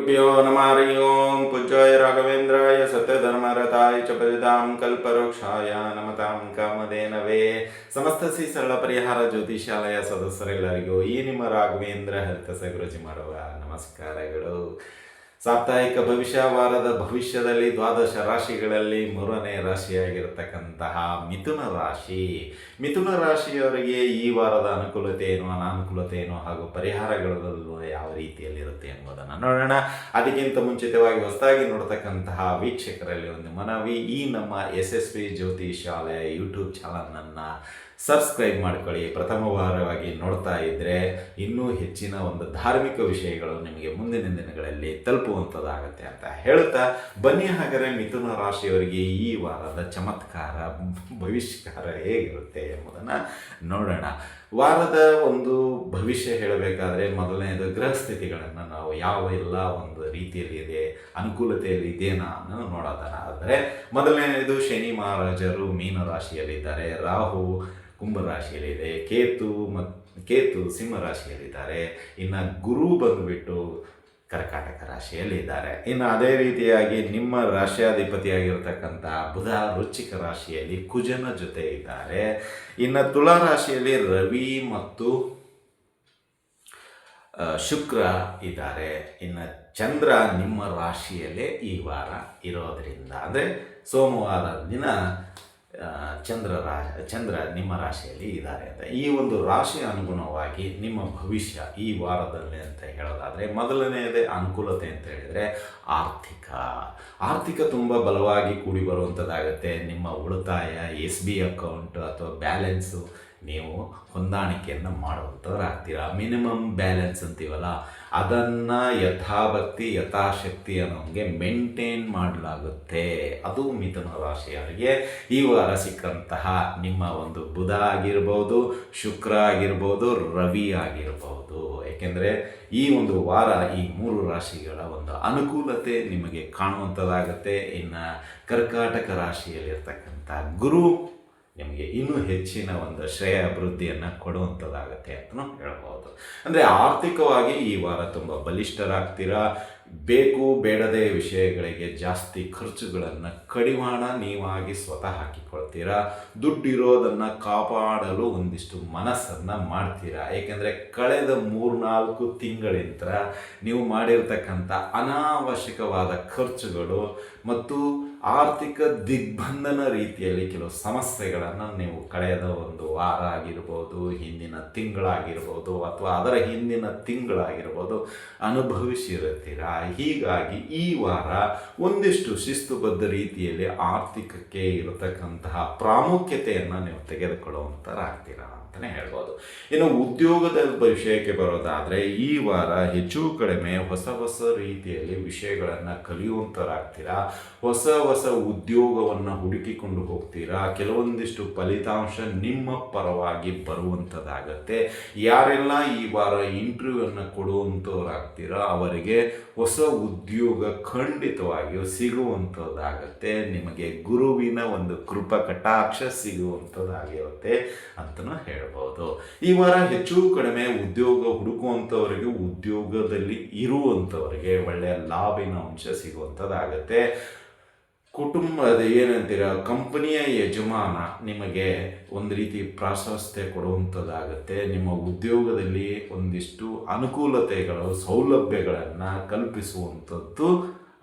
गुरुभ्यो नमः हरि ओं पूज्याय राघवेन्द्राय सत्यधर्मरताय च परिदां ಕಲ್ಪವೃಕ್ಷಾಯ ನಮತಾಂ ಕಾಮಧೇನವೇ ಸಮಸ್ತ ಶ್ರೀ ಸರಳ ಪರಿಹಾರ ಜ್ಯೋತಿಷಾಲಯ ಸದಸ್ಯರೆಲ್ಲರಿಗೂ ಈ ನಿಮ್ಮ ರಾಘವೇಂದ್ರ ಹರಿತಸ ಗುರುಜಿ ಮಾಡುವ ನಮಸ್ಕಾರಗಳು ಸಾಪ್ತಾಹಿಕ ಭವಿಷ್ಯ, ವಾರದ ಭವಿಷ್ಯದಲ್ಲಿ ದ್ವಾದಶ ರಾಶಿಗಳಲ್ಲಿ ಮೂರನೇ ರಾಶಿಯಾಗಿರ್ತಕ್ಕಂತಹ ಮಿಥುನ ರಾಶಿ. ಮಿಥುನ ರಾಶಿಯವರಿಗೆ ಈ ವಾರದ ಅನುಕೂಲತೆ ಏನು, ಅನಾನುಕೂಲತೆ ಏನು ಹಾಗೂ ಪರಿಹಾರಗಳು ಯಾವ ರೀತಿಯಲ್ಲಿರುತ್ತೆ ಎಂಬುದನ್ನು ನೋಡೋಣ. ಅದಕ್ಕಿಂತ ಮುಂಚಿತವಾಗಿ ಹೊಸದಾಗಿ ನೋಡ್ತಕ್ಕಂತಹ ವೀಕ್ಷಕರಲ್ಲಿ ಒಂದು ಮನವಿ. ಈ ನಮ್ಮ ಪಿ ಜ್ಯೋತಿಷಾಲಯ ಯೂಟ್ಯೂಬ್ ಚಾನಲನ್ನು ಸಬ್ಸ್ಕ್ರೈಬ್ ಮಾಡ್ಕೊಳ್ಳಿ. ಪ್ರಥಮ ವಾರವಾಗಿ ನೋಡ್ತಾ ಇದ್ದರೆ ಇನ್ನೂ ಹೆಚ್ಚಿನ ಒಂದು ಧಾರ್ಮಿಕ ವಿಷಯಗಳು ನಿಮಗೆ ಮುಂದಿನ ದಿನಗಳಲ್ಲಿ ತಲುಪುವಂಥದ್ದಾಗತ್ತೆ ಅಂತ ಹೇಳ್ತಾ ಬನ್ನಿ ಹಾಗಾದರೆ ಮಿಥುನ ರಾಶಿಯವರಿಗೆ ಈ ವಾರದ ಚಮತ್ಕಾರ, ಭವಿಷ್ಯಕಾರ ಹೇಗಿರುತ್ತೆ ಎಂಬುದನ್ನು ನೋಡೋಣ. ವಾರದ ಒಂದು ಭವಿಷ್ಯ ಹೇಳಬೇಕಾದ್ರೆ ಮೊದಲನೇದು ಗ್ರಹ ಸ್ಥಿತಿಗಳನ್ನು ನಾವು ಯಾವ ಎಲ್ಲ ಒಂದು ರೀತಿಯಲ್ಲಿ ಇದೆ, ಅನುಕೂಲತೆಯಲ್ಲಿ ಇದೇನಾ ಅನ್ನೋ ನೋಡೋದನ್ನ. ಆದರೆ ಮೊದಲನೇದು ಶನಿ ಮಹಾರಾಜರು, ಮೀನ ರಾಶಿಯಲ್ಲಿದ್ದಾರೆ. ರಾಹು ಕುಂಭ ರಾಶಿಯಲ್ಲಿದೆ ಕೇತು ಮತ್ತು ಕೇತು ಸಿಂಹ ರಾಶಿಯಲ್ಲಿದ್ದಾರೆ ಇನ್ನು ಗುರು ಬಂದುಬಿಟ್ಟು ಕರ್ಕಾಟಕ ರಾಶಿಯಲ್ಲಿದ್ದಾರೆ. ಇನ್ನು ಅದೇ ರೀತಿಯಾಗಿ ನಿಮ್ಮ ರಾಶಿಯಾಧಿಪತಿಯಾಗಿರ್ತಕ್ಕಂಥ ಬುಧ ವೃಶ್ಚಿಕ ರಾಶಿಯಲ್ಲಿ ಕುಜನ ಜೊತೆ ಇದ್ದಾರೆ. ಇನ್ನು ತುಲಾ ರಾಶಿಯಲ್ಲಿ ರವಿ ಮತ್ತು ಶುಕ್ರ ಇದ್ದಾರೆ. ಇನ್ನು ಚಂದ್ರ ನಿಮ್ಮ ರಾಶಿಯಲ್ಲೇ ಈ ವಾರ ಇರೋದರಿಂದ. ಅಂದರೆ ಸೋಮವಾರ ದಿನ ಚಂದ್ರ ರಾ, ಚಂದ್ರ ನಿಮ್ಮ ರಾಶಿಯಲ್ಲಿ ಇದ್ದಾರೆ ಅಂತ. ಈ ಒಂದು ರಾಶಿ ಅನುಗುಣವಾಗಿ ನಿಮ್ಮ ಭವಿಷ್ಯ ಈ ವಾರದಲ್ಲಿ ಅಂತ ಹೇಳೋದಾದರೆ, ಮೊದಲನೆಯದೇ ಅನುಕೂಲತೆ ಅಂತ ಹೇಳಿದರೆ ಆರ್ಥಿಕ. ಆರ್ಥಿಕ ತುಂಬ ಬಲವಾಗಿ ಕೂಡಿ ಬರುವಂಥದ್ದಾಗುತ್ತೆ ನಿಮ್ಮ ಉಳಿತಾಯ, ಎಸ್ ಬಿ ಅಕೌಂಟ್ ಅಥವಾ ಬ್ಯಾಲೆನ್ಸು ನೀವು ಹೊಂದಾಣಿಕೆಯನ್ನು ಮಾಡುವಂಥವ್ರಾಗ್ತೀರಾ? ಮಿನಿಮಮ್ ಬ್ಯಾಲೆನ್ಸ್ ಅಂತೀವಲ್ಲ? ಅದನ್ನು ಯಥಾಭಕ್ತಿ ಯಥಾಶಕ್ತಿ ಅನ್ನೋಂಗೆ ಮೇಂಟೈನ್ ಮಾಡಲಾಗುತ್ತೆ. ಅದು ಮಿಥುನ ರಾಶಿಯವರಿಗೆ ಈ ವಾರ ಸಿಕ್ಕಂತಹ ನಿಮ್ಮ ಒಂದು ಬುಧ ಆಗಿರ್ಬೋದು, ಶುಕ್ರ ಆಗಿರ್ಬೋದು, ರವಿ ಆಗಿರ್ಬೋದು. ಏಕೆಂದರೆ ಈ ಒಂದು ವಾರ ಈ ಮೂರು ರಾಶಿಗಳ ಒಂದು ಅನುಕೂಲತೆ ನಿಮಗೆ ಕಾಣುವಂಥದ್ದಾಗುತ್ತೆ ಇನ್ನು ಕರ್ಕಾಟಕ ರಾಶಿಯಲ್ಲಿರ್ತಕ್ಕಂಥ ಗುರು ನಿಮಗೆ ಇನ್ನೂ ಹೆಚ್ಚಿನ ಒಂದು ಶ್ರೇಯ ಅಭಿವೃದ್ಧಿಯನ್ನು ಕೊಡುವಂಥದ್ದಾಗತ್ತೆ ಅಂತಲೂ ಹೇಳ್ಬೋದು. ಅಂದರೆ ಆರ್ಥಿಕವಾಗಿ ಈ ವಾರ ತುಂಬ ಬಲಿಷ್ಠರಾಗ್ತೀರಾ? ಬೇಕು, ಬೇಡದೇ ವಿಷಯಗಳಿಗೆ ಜಾಸ್ತಿ ಖರ್ಚುಗಳನ್ನು ಕಡಿವಾಣ ನೀವಾಗಿ ಸ್ವತಃ ಹಾಕಿಕೊಳ್ತೀರಾ? ದುಡ್ಡಿರೋದನ್ನು ಕಾಪಾಡಲು ಒಂದಿಷ್ಟು ಮನಸ್ಸನ್ನು ಮಾಡ್ತೀರಾ? ಏಕೆಂದರೆ ಕಳೆದ ಮೂರ್ನಾಲ್ಕು ತಿಂಗಳಿಂದ ನೀವು ಮಾಡಿರ್ತಕ್ಕಂಥ ಅನಾವಶ್ಯಕವಾದ ಖರ್ಚುಗಳು ಮತ್ತು ಆರ್ಥಿಕ ದಿಗ್ಬಂಧನ ರೀತಿಯಲ್ಲಿ ಕೆಲವು ಸಮಸ್ಯೆಗಳನ್ನು ನೀವು ಕಳೆದ ಒಂದು ವಾರ ಆಗಿರ್ಬೋದು, ಹಿಂದಿನ ತಿಂಗಳಾಗಿರ್ಬೋದು ಅಥವಾ ಅದರ ಹಿಂದಿನ ತಿಂಗಳಾಗಿರ್ಬೋದು ಅನುಭವಿಸಿರುತ್ತೀರಾ? ಹೀಗಾಗಿ ಈ ವಾರ ಒಂದಿಷ್ಟು ಶಿಸ್ತುಬದ್ಧ ರೀತಿಯಲ್ಲಿ ಆರ್ಥಿಕಕ್ಕೆ ಇರತಕ್ಕಂತಹ ಪ್ರಾಮುಖ್ಯತೆಯನ್ನು ನೀವು ತೆಗೆದುಕೊಳ್ಳುವಂಥರಾಗ್ತೀರಾ ಅಂತಲೇ ಹೇಳ್ಬೋದು. ಇನ್ನು ಉದ್ಯೋಗದ ವಿಷಯಕ್ಕೆ ಬರೋದಾದರೆ ಈ ವಾರ ಹೆಚ್ಚು ಕಡಿಮೆ ಹೊಸ ಹೊಸ ರೀತಿಯಲ್ಲಿ ವಿಷಯಗಳನ್ನು ಕಲಿಯುವಂಥರಾಗ್ತೀರಾ ಹೊಸ ಹೊಸ ಉದ್ಯೋಗವನ್ನು ಹುಡುಕಿಕೊಂಡು ಹೋಗ್ತೀರಾ? ಕೆಲವೊಂದಿಷ್ಟು ಫಲಿತಾಂಶ ನಿಮ್ಮ ಪರವಾಗಿ ಬರುವಂಥದ್ದಾಗತ್ತೆ ಯಾರೆಲ್ಲ ಈ ವಾರ ಇಂಟರ್ವ್ಯೂವನ್ನು ಕೊಡುವಂಥವ್ರಾಗ್ತೀರಾ ಅವರಿಗೆ ಹೊಸ ಉದ್ಯೋಗ ಖಂಡಿತವಾಗಿಯೂ ಸಿಗುವಂಥದ್ದಾಗತ್ತೆ ನಿಮಗೆ ಗುರುವಿನ ಒಂದು ಕೃಪಾ ಕಟಾಕ್ಷ ಸಿಗುವಂಥದ್ದಾಗಿರುತ್ತೆ ಅಂತಲೂ ಹೇಳ್ಬೋದು. ಈ ವಾರ ಹೆಚ್ಚು ಕಡಿಮೆ ಉದ್ಯೋಗ ಹುಡುಕುವಂಥವರಿಗೆ ಉದ್ಯೋಗದಲ್ಲಿ ಇರುವಂಥವರಿಗೆ ಒಳ್ಳೆಯ ಲಾಭಿನ ಅಂಶ ಸಿಗುವಂಥದ್ದಾಗತ್ತೆ. ಕುಟುಂಬದ ಏನಂತೀರ, ಕಂಪನಿಯ ಯಜಮಾನ ನಿಮಗೆ ಒಂದು ರೀತಿ ಪ್ರಾಶಸ್ತ್ಯ ಕೊಡುವಂಥದ್ದಾಗುತ್ತೆ. ನಿಮ್ಮ ಉದ್ಯೋಗದಲ್ಲಿ ಒಂದಿಷ್ಟು ಅನುಕೂಲತೆಗಳು, ಸೌಲಭ್ಯಗಳನ್ನು ಕಲ್ಪಿಸುವಂಥದ್ದು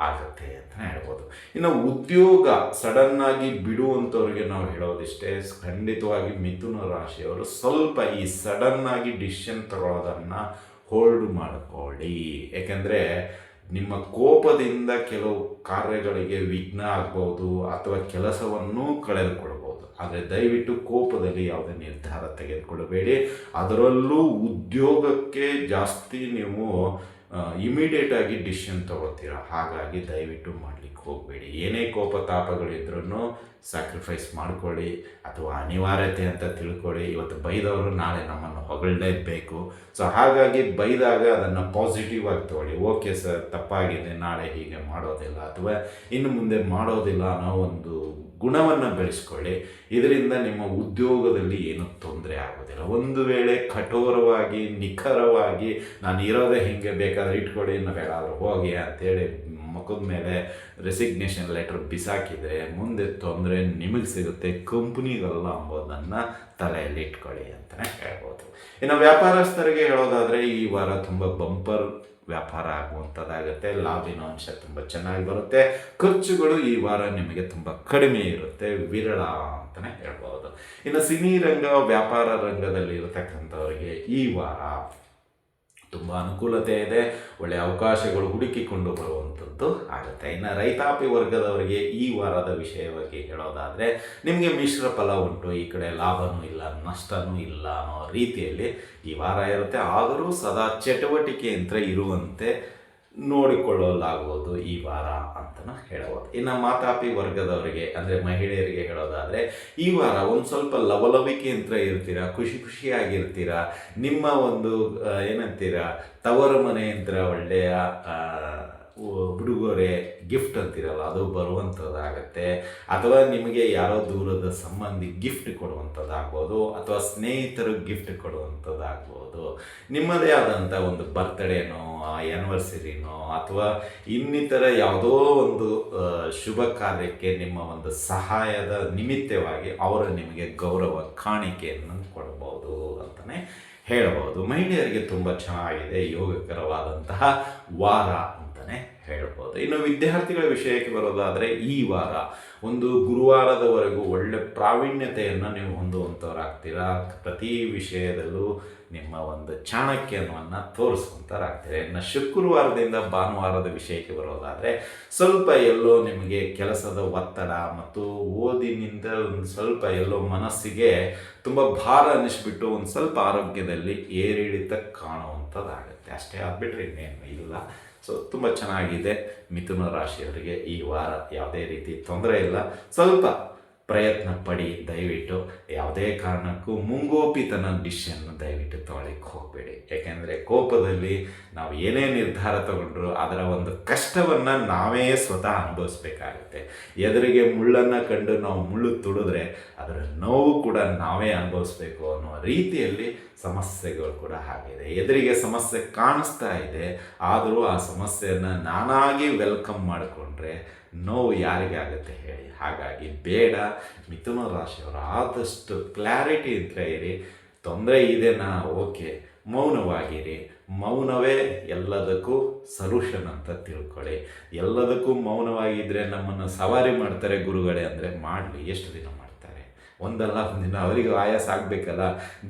ಆಗುತ್ತೆ ಅಂತ ಹೇಳ್ಬೋದು. ಇನ್ನು ಉದ್ಯೋಗ ಸಡನ್ನಾಗಿ ಬಿಡುವಂಥವ್ರಿಗೆ ನಾವು ಹೇಳೋದಿಷ್ಟೇ, ಖಂಡಿತವಾಗಿ ಮಿಥುನ ರಾಶಿಯವರು ಸ್ವಲ್ಪ ಈ ಸಡನ್ನಾಗಿ ಡಿಸಿಷನ್ ತಗೊಳ್ಳೋದನ್ನು ಹೋಲ್ಡ್ ಮಾಡಿಕೊಳ್ಳಿ. ಏಕೆಂದರೆ ನಿಮ್ಮ ಕೋಪದಿಂದ ಕೆಲವು ಕಾರ್ಯಗಳಿಗೆ ವಿಘ್ನ ಆಗ್ಬೋದು ಅಥವಾ ಕೆಲಸವನ್ನು ಕಳೆದುಕೊಳ್ಬೋದು. ಆದರೆ ದಯವಿಟ್ಟು ಕೋಪದಲ್ಲಿ ಯಾವುದೇ ನಿರ್ಧಾರ ತೆಗೆದುಕೊಳ್ಳಬೇಡಿ ಅದರಲ್ಲೂ ಉದ್ಯೋಗಕ್ಕೆ ಜಾಸ್ತಿ ನೀವು ಇಮಿಡಿಯೇಟ್ ಆಗಿ ಡಿಸಿಷನ್ ತಗೋತೀರ? ಹಾಗಾಗಿ ದಯವಿಟ್ಟು ಮಾಡಲಿಕ್ಕೆ ಹೋಗಬೇಡಿ. ಏನೇ ಕೋಪ ತಾಪಗಳಿದ್ರೂ ಸ್ಯಾಕ್ರಿಫೈಸ್ ಮಾಡ್ಕೊಳ್ಳಿ. ಅಥವಾ ಅನಿವಾರ್ಯತೆ ಅಂತ ತಿಳ್ಕೊಳ್ಳಿ. ಇವತ್ತು ಬೈದವರು ನಾಳೆ ನಮ್ಮನ್ನು ಹೊಗಳಲೇಬೇಕು ಸೊ ಹಾಗಾಗಿ ಬೈದಾಗ ಅದನ್ನು ಪಾಸಿಟಿವ್ ಆಗಿ ತಗೊಳ್ಳಿ. ಓಕೆ ಸರ್ ತಪ್ಪಾಗಿದೆ. ನಾಳೆ ಹೀಗೆ ಮಾಡೋದಿಲ್ಲ ಅಥವಾ ಇನ್ನು ಮುಂದೆ ಮಾಡೋದಿಲ್ಲ ಅನ್ನೋ ಒಂದು ಗುಣವನ್ನು ಬೆಳೆಸ್ಕೊಳ್ಳಿ. ಇದರಿಂದ ನಿಮ್ಮ ಉದ್ಯೋಗದಲ್ಲಿ ಏನೂ ತೊಂದರೆ ಆಗೋದಿಲ್ಲ. ಒಂದು ವೇಳೆ ಕಠೋರವಾಗಿ, ನಿಖರವಾಗಿ ನಾನು ಇರೋದೇ ಹೀಗೆ, ಬೇಕಾದ್ರೆ ಬೇಕಾದ್ರೆ ಇಟ್ಕೊಳ್ಳಿ, ಇನ್ನು ಬೇಡಾದ್ರೂ ಹೋಗಿ ಅಂತೇಳಿ ಮುಖದ ಮೇಲೆ ರೆಸಿಗ್ನೇಷನ್ ಲೆಟರ್ ಬಿಸಾಕಿದರೆ ಮುಂದೆ ತೊಂದರೆ ನಿಮಗೆ ಸಿಗುತ್ತೆ ಕಂಪ್ನಿಗಲ್ಲ ಅಂಬೋದನ್ನು ತಲೆಯಲ್ಲಿ ಇಟ್ಕೊಳ್ಳಿ ಅಂತಲೇ ಹೇಳ್ಬೋದು. ಇನ್ನು ವ್ಯಾಪಾರಸ್ಥರಿಗೆ ಹೇಳೋದಾದರೆ ಈ ವಾರ ತುಂಬ ಬಂಪರ್ ವ್ಯಾಪಾರ ಆಗುವಂಥದ್ದಾಗುತ್ತೆ ಲಾಭಿನ ಅಂಶ ತುಂಬ ಚೆನ್ನಾಗಿ ಬರುತ್ತೆ, ಖರ್ಚುಗಳು ಈ ವಾರ ನಿಮಗೆ ತುಂಬ ಕಡಿಮೆ ಇರುತ್ತೆ, ವಿರಳ ಅಂತಲೇ ಹೇಳ್ಬೋದು. ಇನ್ನು ಸಿನಿ ರಂಗ, ವ್ಯಾಪಾರ ರಂಗದಲ್ಲಿ ಇರತಕ್ಕಂಥವರಿಗೆ ಈ ವಾರ ತುಂಬ ಅನುಕೂಲತೆ ಇದೆ. ಒಳ್ಳೆಯ ಅವಕಾಶಗಳು ಹುಡುಕಿಕೊಂಡು ಬರುವಂಥದ್ದು ಆಗುತ್ತೆ. ಇನ್ನು ರೈತಾಪಿ ವರ್ಗದವರಿಗೆ ಈ ವಾರದ ವಿಷಯವಾಗಿ ಹೇಳೋದಾದರೆ, ನಿಮಗೆ ಮಿಶ್ರ ಫಲ ಉಂಟು, ಈ ಕಡೆ ಲಾಭನೂ ಇಲ್ಲ, ನಷ್ಟನೂ ಇಲ್ಲ ಅನ್ನೋ ರೀತಿಯಲ್ಲಿ ಈ ವಾರ ಇರುತ್ತೆ. ಆದರೂ ಸದಾ ಚಟುವಟಿಕೆಯಂತ್ರ ಇರುವಂತೆ ನೋಡಿಕೊಳ್ಳಲಾಗುವುದು ಈ ವಾರ ಅಂತಲೂ ಹೇಳಬಹುದು. ಇನ್ನು ಮಾತಾಪಿ ವರ್ಗದವರಿಗೆ, ಅಂದರೆ ಮಹಿಳೆಯರಿಗೆ ಹೇಳೋದಾದರೆ, ಈ ವಾರ ಒಂದು ಸ್ವಲ್ಪ ಲವಲವಿಕೆಯಿಂದ ಇರ್ತೀರಾ, ಖುಷಿ ಖುಷಿಯಾಗಿರ್ತೀರಾ, ನಿಮ್ಮ ಒಂದು ಏನಂತೀರ, ತವರು ಮನೆಯಂತ್ರ ಒಳ್ಳೆಯ ಉಡುಗೊರೆ ಗಿಫ್ಟ್ ಅಂತಿರಲ್ಲ, ಅದು ಬರುವಂಥದ್ದಾಗತ್ತೆ. ಅಥವಾ ನಿಮಗೆ ಯಾರೋ ದೂರದ ಸಂಬಂಧಿ ಗಿಫ್ಟ್ ಕೊಡುವಂಥದ್ದಾಗ್ಬೋದು, ಅಥವಾ ಸ್ನೇಹಿತರು ಗಿಫ್ಟ್ ಕೊಡುವಂಥದ್ದಾಗ್ಬೋದು. ನಿಮ್ಮದೇ ಆದಂಥ ಒಂದು ಬರ್ತ್ಡೇನೋ ಆ್ಯನಿವರ್ಸರಿನೋ ಅಥವಾ ಇನ್ನಿತರ ಯಾವುದೋ ಒಂದು ಶುಭ ಕಾರ್ಯಕ್ಕೆ ನಿಮ್ಮ ಒಂದು ಸಹಾಯದ ನಿಮಿತ್ತವಾಗಿ ಅವರು ನಿಮಗೆ ಗೌರವ ಕಾಣಿಕೆಯನ್ನು ಕೊಡಬಹುದು ಅಂತಲೇ ಹೇಳಬಹುದು ಮಹಿಳೆಯರಿಗೆ ತುಂಬ ಚೆನ್ನಾಗಿದೆ, ಯೋಗಕರವಾದಂತಹ ವಾರ ಹೇಳ್ಬೋದು. ಇನ್ನು ವಿದ್ಯಾರ್ಥಿಗಳ ವಿಷಯಕ್ಕೆ ಬರೋದಾದರೆ ಈ ವಾರ ಒಂದು ಗುರುವಾರದವರೆಗೂ ಒಳ್ಳೆ ಪ್ರಾವೀಣ್ಯತೆಯನ್ನು ನೀವು ಹೊಂದುವಂಥವರಾಗ್ತೀರಾ ಪ್ರತಿ ವಿಷಯದಲ್ಲೂ ನಿಮ್ಮ ಒಂದು ಚಾಣಕ್ಯವನ್ನು ತೋರಿಸುವಂಥವ್ರಾಗ್ತೀರಾ ಇನ್ನು ಶುಕ್ರವಾರದಿಂದ ಭಾನುವಾರದ ವಿಷಯಕ್ಕೆ ಬರೋದಾದರೆ ಸ್ವಲ್ಪ ಎಲ್ಲೋ ನಿಮಗೆ ಕೆಲಸದ ಒತ್ತಡ ಮತ್ತು ಓದಿನಿಂದ ಒಂದು ಸ್ವಲ್ಪ ಎಲ್ಲೋ ಮನಸ್ಸಿಗೆ ತುಂಬ ಭಾರ ಅನ್ನಿಸ್ಬಿಟ್ಟು ಒಂದು ಸ್ವಲ್ಪ ಆರೋಗ್ಯದಲ್ಲಿ ಏರಿಳಿತ ಕಾಣುವಂಥದ್ದಾಗುತ್ತೆ ಅಷ್ಟೇ ಆಗ್ಬಿಟ್ರೆ ಇನ್ನೇನು ಇಲ್ಲ. ಸೊ ತುಂಬ ಚೆನ್ನಾಗಿದೆ ಮಿಥುನ ರಾಶಿಯವರಿಗೆ ಈ ವಾರ ಯಾವುದೇ ರೀತಿ ತೊಂದರೆ ಇಲ್ಲ. ಸ್ವಲ್ಪ ಪ್ರಯತ್ನ ಪಡಿ, ದಯವಿಟ್ಟು ಯಾವುದೇ ಕಾರಣಕ್ಕೂ ಮುಂಗೋಪಿತನ ಡಿಶನ್ನು ದಯವಿಟ್ಟು ತೊಳಕ್ಕೆ ಹೋಗಬೇಡಿ. ಯಾಕೆಂದರೆ ಕೋಪದಲ್ಲಿ ನಾವು ಏನೇ ನಿರ್ಧಾರ ತಗೊಂಡ್ರು ಅದರ ಒಂದು ಕಷ್ಟವನ್ನು ನಾವೇ ಸ್ವತಃ ಅನುಭವಿಸ್ಬೇಕಾಗುತ್ತೆ. ಎದುರಿಗೆ ಮುಳ್ಳನ್ನು ಕಂಡು ನಾವು ಮುಳ್ಳು ತುಳಿದ್ರೆ ಅದರ ನೋವು ಕೂಡ ನಾವೇ ಅನುಭವಿಸ್ಬೇಕು ಅನ್ನೋ ರೀತಿಯಲ್ಲಿ ಸಮಸ್ಯೆಗಳು ಕೂಡ ಆಗಿದೆ. ಎದುರಿಗೆ ಸಮಸ್ಯೆ ಕಾಣಿಸ್ತಾ ಇದೆ, ಆದರೂ ಆ ಸಮಸ್ಯೆಯನ್ನು ನಾನಾಗಿ ವೆಲ್ಕಮ್ ಮಾಡಿಕೊಂಡ್ರೆ ನೋವು ಯಾರಿಗೆ ಆಗುತ್ತೆ ಹೇಳಿ. ಹಾಗಾಗಿ ಬೇಡ. ಮಿಥುನ ರಾಶಿಯವರು ಆದಷ್ಟು ಕ್ಲಾರಿಟಿ ಇದ್ರೆ ಇರಿ. ತೊಂದರೆ ಇದೆನಾ ಓಕೆ. ಮೌನವಾಗಿರಿ. ಮೌನವೇ ಎಲ್ಲದಕ್ಕೂ ಸಲ್ಯೂಷನ್ ಅಂತ ತಿಳ್ಕೊಳ್ಳಿ. ಎಲ್ಲದಕ್ಕೂ ಮೌನವಾಗಿದ್ದರೆ ನಮ್ಮನ್ನು ಸವಾರಿ ಮಾಡ್ತಾರೆ ಗುರುಗಳೇ ಅಂದರೆ ಮಾಡಲಿ. ಎಷ್ಟು ದಿನ ಮಾಡ್ತಾರೆ? ಒಂದಲ್ಲ ಒಂದಿನ ಅವರಿಗೆ ಆಯಾಸ ಆಗಬೇಕಲ್ಲ.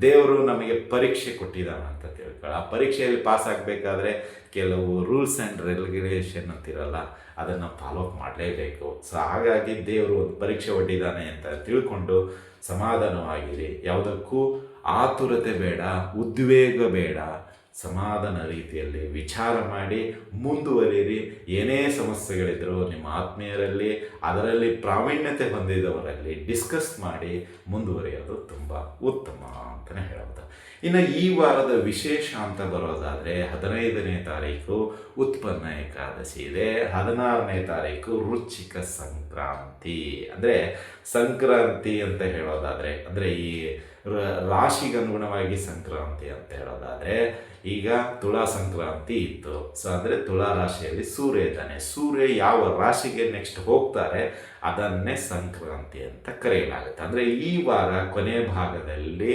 ದೇವರು ನಮಗೆ ಪರೀಕ್ಷೆ ಕೊಟ್ಟಿದ್ದಾನೆ ಅಂತ ತಿಳ್ಕೊಳ್ಳಿ. ಆ ಪರೀಕ್ಷೆಯಲ್ಲಿ ಪಾಸ್ ಆಗಬೇಕಾದ್ರೆ ಕೆಲವು ರೂಲ್ಸ್ ಆ್ಯಂಡ್ ರೆಗ್ಯುಲೇಷನ್ ಅಂತಿರಲ್ಲ, ಅದನ್ನು ಫಾಲೋ ಅಪ್ ಮಾಡಲೇಬೇಕು. ಸೊ ಹಾಗಾಗಿ ದೇವರು ಒಂದು ಪರೀಕ್ಷೆ ಒಡ್ಡಿದ್ದಾನೆ ಅಂತ ತಿಳ್ಕೊಂಡು ಸಮಾಧಾನವಾಗಿರಿ. ಯಾವುದಕ್ಕೂ ಆತುರತೆ ಬೇಡ, ಉದ್ವೇಗ ಬೇಡ. ಸಮಾಧಾನ ರೀತಿಯಲ್ಲಿ ವಿಚಾರ ಮಾಡಿ ಮುಂದುವರಿಯಿರಿ ಏನೇ ಸಮಸ್ಯೆಗಳಿದ್ದರೂ ನಿಮ್ಮ ಆತ್ಮೀಯರಲ್ಲಿ, ಅದರಲ್ಲಿ ಪ್ರಾವೀಣ್ಯತೆ ಹೊಂದಿದವರಲ್ಲಿ ಡಿಸ್ಕಸ್ ಮಾಡಿ ಮುಂದುವರಿಯೋದು ತುಂಬ ಉತ್ತಮ ಅಂತಲೇ ಹೇಳ್ಬೋದು. ಇನ್ನು ಈ ವಾರದ ವಿಶೇಷ ಅಂತ ಬರೋದಾದರೆ ಹದಿನೈದನೇ ತಾರೀಕು ಉತ್ಪನ್ನ ಏಕಾದಶಿ ಇದೆ. ಹದಿನಾರನೇ ತಾರೀಕು ರುಚಿಕ ಸಂಕ್ರಾಂತಿ. ಅಂದರೆ ಸಂಕ್ರಾಂತಿ ಅಂತ ಹೇಳೋದಾದರೆ, ಅಂದರೆ ಈ ರಾಶಿಗನುಗುಣವಾಗಿ ಸಂಕ್ರಾಂತಿ ಅಂತ ಹೇಳೋದಾದರೆ ಈಗ ತುಳಾ ಸಂಕ್ರಾಂತಿ ಇತ್ತು. ಸೊ ಅಂದರೆ ತುಳಾ ರಾಶಿಯಲ್ಲಿ ಸೂರ್ಯ ಇದ್ದಾನೆ. ಸೂರ್ಯ ಯಾವ ರಾಶಿಗೆ ನೆಕ್ಸ್ಟ್ ಹೋಗ್ತಾರೆ, ಅದನ್ನೇ ಸಂಕ್ರಾಂತಿ ಅಂತ ಕರೆಯಲಾಗುತ್ತೆ. ಅಂದರೆ ಈ ವಾರ ಕೊನೆ ಭಾಗದಲ್ಲಿ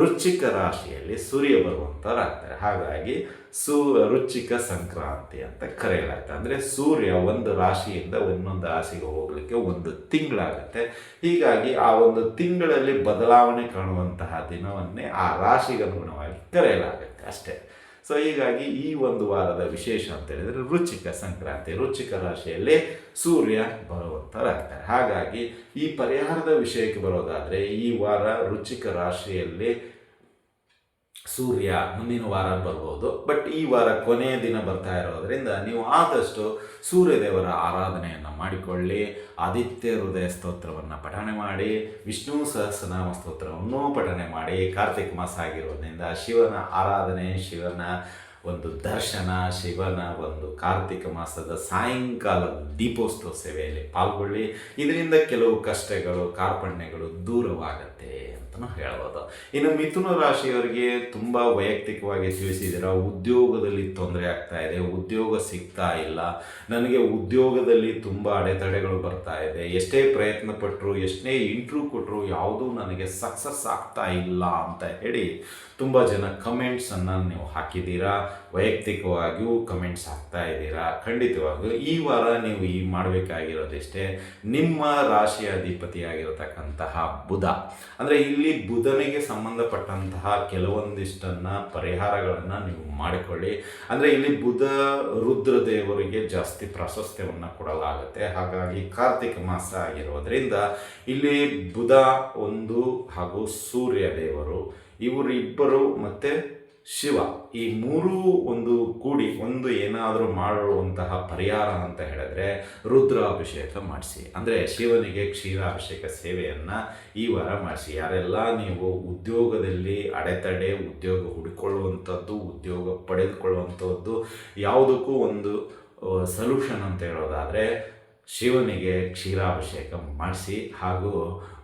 ರುಚಿಕ ರಾಶಿಯಲ್ಲಿ ಸೂರ್ಯ ಬರುವಂಥವ್ರಾಗ್ತಾರೆ ಹಾಗಾಗಿ ಸೂ ರುಚಿಕ ಸಂಕ್ರಾಂತಿ ಅಂತ ಕರೆಯಲಾಗುತ್ತೆ. ಅಂದರೆ ಸೂರ್ಯ ಒಂದು ರಾಶಿಯಿಂದ ಇನ್ನೊಂದು ರಾಶಿಗೆ ಹೋಗಲಿಕ್ಕೆ ಒಂದು ತಿಂಗಳಾಗುತ್ತೆ. ಹೀಗಾಗಿ ಆ ಒಂದು ತಿಂಗಳಲ್ಲಿ ಬದಲಾವಣೆ ಕಾಣುವಂತಹ ದಿನವನ್ನೇ ಆ ರಾಶಿಗೆ ಅನುಗುಣವಾಗಿ ಕರೆಯಲಾಗುತ್ತೆ. ಅಷ್ಟೇ. ಸೊ ಹೀಗಾಗಿ ಈ ಒಂದು ವಾರದ ವಿಶೇಷ ಅಂತ ಹೇಳಿದರೆ ರುಚಿಕ ಸಂಕ್ರಾಂತಿ, ರುಚಿಕ ರಾಶಿಯಲ್ಲಿ ಸೂರ್ಯ ಬರುವಂಥರಾಗ್ತಾರೆ ಹಾಗಾಗಿ ಈ ಪರಿಹಾರದ ವಿಷಯಕ್ಕೆ ಬರೋದಾದರೆ ಈ ವಾರ ರುಚಿಕ ರಾಶಿಯಲ್ಲಿ ಸೂರ್ಯ ಮುಂದಿನ ವಾರ ಬರ್ಬೋದು. ಬಟ್ ಈ ವಾರ ಕೊನೆಯ ದಿನ ಬರ್ತಾ ಇರೋದ್ರಿಂದ ನೀವು ಆದಷ್ಟು ಸೂರ್ಯದೇವರ ಆರಾಧನೆಯನ್ನು ಮಾಡಿಕೊಳ್ಳಿ. ಆದಿತ್ಯ ಹೃದಯ ಸ್ತೋತ್ರವನ್ನು ಪಠಣೆ ಮಾಡಿ. ವಿಷ್ಣು ಸಹಸ್ರನಾಮ ಸ್ತೋತ್ರವನ್ನು ಪಠಣೆ ಮಾಡಿ. ಕಾರ್ತಿಕ ಮಾಸ ಆಗಿರೋದ್ರಿಂದ ಶಿವನ ಆರಾಧನೆ, ಶಿವನ ಒಂದು ದರ್ಶನ, ಶಿವನ ಒಂದು ಕಾರ್ತಿಕ ಮಾಸದ ಸಾಯಂಕಾಲ ದೀಪೋತ್ಸವ ಸೇವೆಯಲ್ಲಿ ಪಾಲ್ಗೊಳ್ಳಿ. ಇದರಿಂದ ಕೆಲವು ಕಷ್ಟಗಳು, ಕಾರ್ಪಣ್ಯಗಳು ದೂರವಾಗತ್ತೆ. ಅಂತಲೂ ಹೇಳ್ಬೋದು. ಇನ್ನು ಮಿಥುನ ರಾಶಿಯವರಿಗೆ ತುಂಬ ವೈಯಕ್ತಿಕವಾಗಿ ತಿಳಿಸಿದ್ದೀರ, ಉದ್ಯೋಗದಲ್ಲಿ ತೊಂದರೆ ಆಗ್ತಾ ಇದೆ, ಉದ್ಯೋಗ ಸಿಗ್ತಾ ಇಲ್ಲ, ನನಗೆ ಉದ್ಯೋಗದಲ್ಲಿ ತುಂಬ ಅಡೆತಡೆಗಳು ಬರ್ತಾ ಇದೆ, ಎಷ್ಟೇ ಪ್ರಯತ್ನ ಪಟ್ಟರು ಎಷ್ಟೇ ಇಂಟ್ರ್ಯೂ ಕೊಟ್ಟರು ಯಾವುದೂ ನನಗೆ ಸಕ್ಸಸ್ ಆಗ್ತಾ ಇಲ್ಲ ಅಂತ ಹೇಳಿ ತುಂಬ ಜನ ಕಮೆಂಟ್ಸನ್ನು ನೀವು ಹಾಕಿದ್ದೀರಾ? ವೈಯಕ್ತಿಕವಾಗಿಯೂ ಕಮೆಂಟ್ಸ್ ಹಾಕ್ತಾ ಇದ್ದೀರಾ? ಖಂಡಿತವಾಗಿಯೂ ಈ ವಾರ ನೀವು ಈ ಮಾಡಬೇಕಾಗಿರೋದಿಷ್ಟೇ? ನಿಮ್ಮ ರಾಶಿಯ ಅಧಿಪತಿಯಾಗಿರತಕ್ಕಂತಹ ಬುಧ. ಅಂದರೆ ಇಲ್ಲಿ ಬುಧನಿಗೆ ಸಂಬಂಧಪಟ್ಟಂತಹ ಕೆಲವೊಂದಿಷ್ಟನ್ನು ಪರಿಹಾರಗಳನ್ನು ನೀವು ಮಾಡಿಕೊಳ್ಳಿ. ಅಂದರೆ ಇಲ್ಲಿ ಬುಧ ರುದ್ರ ದೇವರಿಗೆ ಜಾಸ್ತಿ ಪ್ರಾಶಸ್ತ್ಯವನ್ನು ಕೊಡಲಾಗುತ್ತೆ. ಹಾಗಾಗಿ ಕಾರ್ತಿಕ ಮಾಸ ಆಗಿರೋದ್ರಿಂದ ಇಲ್ಲಿ ಬುಧ, ಒಂದು ಹಾಗೂ ಸೂರ್ಯ ದೇವರು, ಇವರಿಬ್ಬರು ಮತ್ತು ಶಿವ ಈ ಮೂರೂ ಒಂದು ಕೂಡಿ ಒಂದು ಏನಾದರೂ ಮಾಡುವಂತಹ ಪರಿಹಾರ ಅಂತ ಹೇಳಿದ್ರೆ ರುದ್ರಾಭಿಷೇಕ ಮಾಡಿಸಿ. ಅಂದರೆ ಶಿವನಿಗೆ ಕ್ಷೀರಾಭಿಷೇಕ ಸೇವೆಯನ್ನು ಈ ವಾರ ಮಾಡಿಸಿ. ಯಾರೆಲ್ಲ ನೀವು ಉದ್ಯೋಗದಲ್ಲಿ ಅಡೆತಡೆ, ಉದ್ಯೋಗ ಹುಡುಕೊಳ್ಳುವಂಥದ್ದು, ಉದ್ಯೋಗ ಪಡೆದುಕೊಳ್ಳುವಂಥದ್ದು ಯಾವುದಕ್ಕೂ ಒಂದು ಸೊಲ್ಯೂಷನ್ ಅಂತ ಹೇಳೋದಾದರೆ ಶಿವನಿಗೆ ಕ್ಷೀರಾಭಿಷೇಕ ಮಾಡಿಸಿ ಹಾಗೂ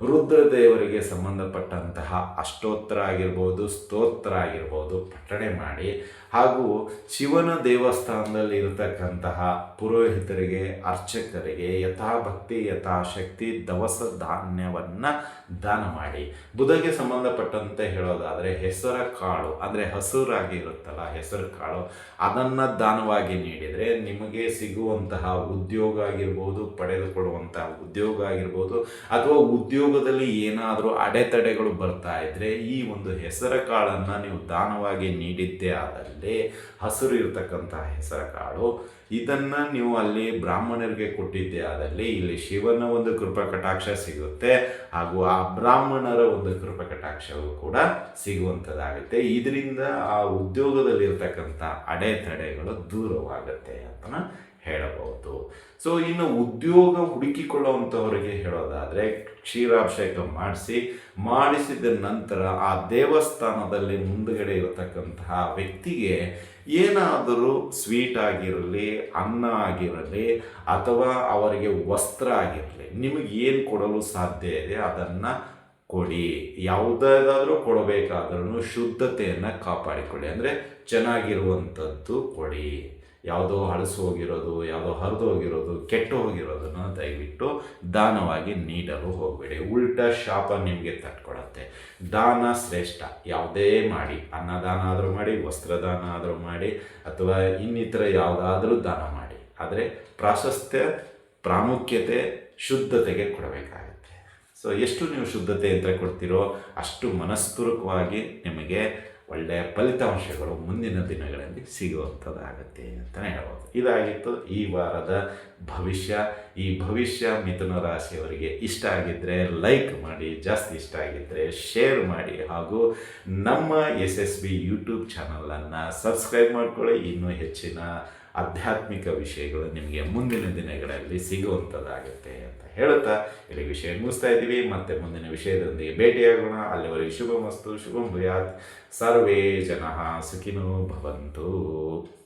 ರುದ್ರದೇವರಿಗೆ ಸಂಬಂಧಪಟ್ಟಂತಹ ಅಷ್ಟೋತ್ತರ ಆಗಿರ್ಬೋದು, ಸ್ತೋತ್ರ ಆಗಿರ್ಬೋದು ಪಠಣೆ ಮಾಡಿ ಹಾಗೂ ಶಿವನ ದೇವಸ್ಥಾನದಲ್ಲಿ ಇರತಕ್ಕಂತಹ ಪುರೋಹಿತರಿಗೆ, ಅರ್ಚಕರಿಗೆ ಯಥಾಭಕ್ತಿ, ಯಥಾಶಕ್ತಿ, ದವಸ ಧಾನ್ಯವನ್ನು ದಾನ ಮಾಡಿ. ಬುಧಗೆ ಸಂಬಂಧಪಟ್ಟಂತೆ ಹೇಳೋದಾದರೆ ಹೆಸರ ಕಾಳು, ಅಂದರೆ ಹಸುರಾಗಿ ಇರುತ್ತಲ್ಲ ಹೆಸರು ಕಾಳು, ಅದನ್ನು ದಾನವಾಗಿ ನೀಡಿದರೆ ನಿಮಗೆ ಸಿಗುವಂತಹ ಉದ್ಯೋಗ ಆಗಿರ್ಬೋದು ಪಡೆದುಕೊಳ್ಳುವಂತಹ ಉದ್ಯೋಗ ಆಗಿರ್ಬೋದು, ಅಥವಾ ಉದ್ಯೋಗದಲ್ಲಿ ಏನಾದರೂ ಅಡೆತಡೆಗಳು ಬರ್ತಾ ಇದ್ದರೆ ಈ ಒಂದು ಹೆಸರ ಕಾಳನ್ನು ನೀವು ದಾನವಾಗಿ ನೀಡಿದ್ದೇ ಆದಲ್ಲಿ ಹಸಿರು ಇರತಕ್ಕಂತಹ ಹೆಸರ ಕಾಳು. ಇದನ್ನು ನೀವು ಅಲ್ಲಿ ಬ್ರಾಹ್ಮಣರಿಗೆ ಕೊಟ್ಟಿದ್ದೇ ಆದಲ್ಲಿ ಇಲ್ಲಿ ಶಿವನ ಒಂದು ಕೃಪಕಟಾಕ್ಷ ಸಿಗುತ್ತೆ. ಹಾಗೂ ಆ ಬ್ರಾಹ್ಮಣರ ಒಂದು ಕೃಪಾ ಕಟಾಕ್ಷವು ಕೂಡ ಸಿಗುವಂಥದ್ದಾಗುತ್ತೆ. ಇದರಿಂದ ಆ ಉದ್ಯೋಗದಲ್ಲಿರ್ತಕ್ಕಂಥ ಅಡೆತಡೆಗಳು ದೂರವಾಗುತ್ತೆ ಅಂತ ಹೇಳಬಹುದು. ಸೊ ಇನ್ನು ಉದ್ಯೋಗ ಹುಡುಕಿಕೊಳ್ಳುವಂಥವರಿಗೆ ಹೇಳೋದಾದರೆ ಕ್ಷೀರಾಭಿಷೇಕ ಮಾಡಿಸಿ, ಮಾಡಿಸಿದ ನಂತರ ಆ ದೇವಸ್ಥಾನದಲ್ಲಿ ಮುಂದುಗಡೆ ಇರತಕ್ಕಂತಹ ವ್ಯಕ್ತಿಗೆ ಏನಾದರೂ ಸ್ವೀಟ್ ಆಗಿರಲಿ, ಅನ್ನ ಆಗಿರಲಿ, ಅಥವಾ ಅವರಿಗೆ ವಸ್ತ್ರ ಆಗಿರಲಿ, ನಿಮಗೆ ಏನು ಕೊಡಲು ಸಾಧ್ಯ ಇದೆ ಅದನ್ನು ಕೊಡಿ. ಯಾವುದಾದ್ರೂ ಕೊಡಬೇಕಾದ್ರೂ ಶುದ್ಧತೆಯನ್ನು ಕಾಪಾಡಿಕೊಳ್ಳಿ. ಅಂದರೆ ಚೆನ್ನಾಗಿರುವಂಥದ್ದು ಕೊಡಿ. ಯಾವುದೋ ಹಳಸು ಹೋಗಿರೋದು, ಯಾವುದೋ ಹರಿದು ಹೋಗಿರೋದು, ಕೆಟ್ಟು ಹೋಗಿರೋದನ್ನು ದಯವಿಟ್ಟು ದಾನವಾಗಿ ನೀಡಲು ಹೋಗಬೇಡಿ. ಉಲ್ಟ ಶಾಪ ನಿಮಗೆ ತಟ್ಕೊಡತ್ತೆ ದಾನ ಶ್ರೇಷ್ಠ. ಯಾವುದೇ ಮಾಡಿ, ಅನ್ನದಾನ ಆದರೂ ಮಾಡಿ, ವಸ್ತ್ರದಾನ ಆದರೂ ಮಾಡಿ, ಅಥವಾ ಇನ್ನಿತರ ಯಾವುದಾದ್ರೂ ದಾನ ಮಾಡಿ. ಆದರೆ ಪ್ರಾಶಸ್ತ್ಯ, ಪ್ರಾಮುಖ್ಯತೆ, ಶುದ್ಧತೆಗೆ ಕೊಡಬೇಕಾಗುತ್ತೆ. ಸೊ ಎಷ್ಟು ನೀವು ಶುದ್ಧತೆ ಅಂತ ಕೊಡ್ತೀರೋ ಅಷ್ಟು ಮನಸ್ಪೂರ್ವಕವಾಗಿ ನಿಮಗೆ ಒಳ್ಳೆಯ ಫಲಿತಾಂಶಗಳು ಮುಂದಿನ ದಿನಗಳಲ್ಲಿ ಸಿಗುವಂಥದ್ದಾಗುತ್ತೆ ಅಂತಲೇ ಹೇಳ್ಬೋದು. ಇದಾಗಿತ್ತು ಈ ವಾರದ ಭವಿಷ್ಯ. ಈ ಭವಿಷ್ಯ ಮಿಥುನ ರಾಶಿಯವರಿಗೆ ಇಷ್ಟ ಆಗಿದ್ದರೆ ಲೈಕ್ ಮಾಡಿ, ಜಾಸ್ತಿ ಇಷ್ಟ ಆಗಿದ್ದರೆ ಶೇರ್ ಮಾಡಿ ಹಾಗೂ ನಮ್ಮ ಎಸ್ ಎಸ್ ಬಿ ಯೂಟ್ಯೂಬ್ ಚಾನಲನ್ನು ಸಬ್ಸ್ಕ್ರೈಬ್ ಮಾಡಿಕೊಳ್ಳಿ. ಇನ್ನೂ ಹೆಚ್ಚಿನ ಆಧ್ಯಾತ್ಮಿಕ ವಿಷಯಗಳು ನಿಮಗೆ ಮುಂದಿನ ದಿನಗಳಲ್ಲಿ ಸಿಗುವಂಥದ್ದಾಗುತ್ತೆ ಅಂತ ಹೇಳುತ್ತಾ, ಇಲ್ಲಿ ವಿಷಯ ಮುಗಿಸ್ತಾ ಇದ್ದೀವಿ. ಮತ್ತೆ ಮುಂದಿನ ವಿಷಯದೊಂದಿಗೆ ಭೇಟಿಯಾಗೋಣ. ಅಲ್ಲಿವರೆಗೆ ಶುಭಮಸ್ತು, ಶುಭಂ ಭೂಯಾತ್. ಸರ್ವೇ ಜನ ಸುಖಿನೋ ಭವಂತು.